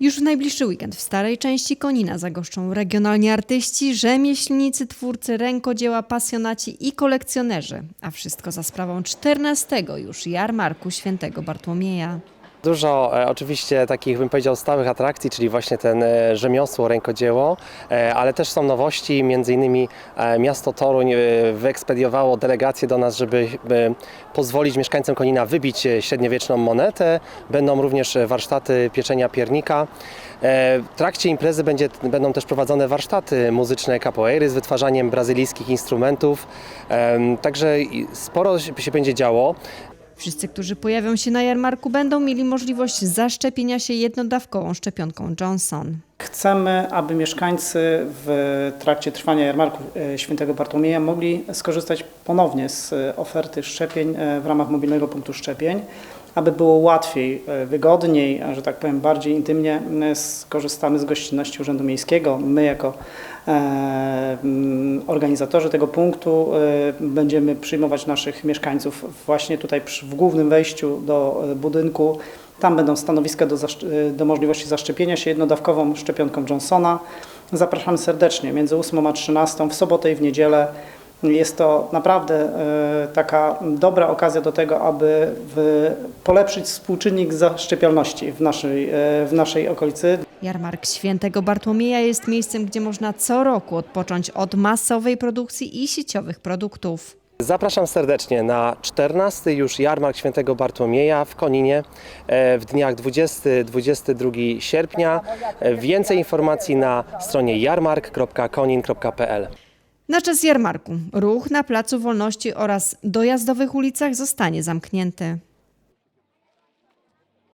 Już w najbliższy weekend w starej części Konina zagoszczą regionalni artyści, rzemieślnicy, twórcy rękodzieła, pasjonaci i kolekcjonerzy. A wszystko za sprawą 14 już jarmarku świętego Bartłomieja. Dużo e, oczywiście takich, bym powiedział, stałych atrakcji, czyli właśnie ten e, rzemiosło, rękodzieło, e, ale też są nowości, między innymi e, miasto Toruń e, wyekspediowało delegację do nas, żeby e, pozwolić mieszkańcom Konina wybić e, średniowieczną monetę. Będą również warsztaty pieczenia piernika. E, W trakcie imprezy będzie, będą też prowadzone warsztaty muzyczne capoeiry z wytwarzaniem brazylijskich instrumentów, także sporo się będzie działo. Wszyscy, którzy pojawią się na jarmarku, będą mieli możliwość zaszczepienia się jednodawkową szczepionką Johnson. Chcemy, aby mieszkańcy w trakcie trwania jarmarku e, świętego Bartłomieja mogli skorzystać ponownie z e, oferty szczepień e, w ramach mobilnego punktu szczepień, aby było łatwiej, wygodniej, że tak powiem bardziej intymnie skorzystamy z gościnności Urzędu Miejskiego. My jako organizatorzy tego punktu e, będziemy przyjmować naszych mieszkańców właśnie tutaj w głównym wejściu do e, budynku. Tam będą stanowiska do, e, do możliwości zaszczepienia się jednodawkową szczepionką Johnsona. Zapraszamy serdecznie między 8 a 13 w sobotę i w niedzielę. Jest to naprawdę e, taka dobra okazja do tego, aby polepszyć współczynnik zaszczepialności w naszej, e, w naszej okolicy. Jarmark Świętego Bartłomieja jest miejscem, gdzie można co roku odpocząć od masowej produkcji i sieciowych produktów. Zapraszam serdecznie na 14 już jarmark świętego Bartłomieja w Koninie e, w dniach 20-22 sierpnia. Więcej informacji na stronie jarmark.konin.pl. Na czas jarmarku ruch na Placu Wolności oraz dojazdowych ulicach zostanie zamknięty.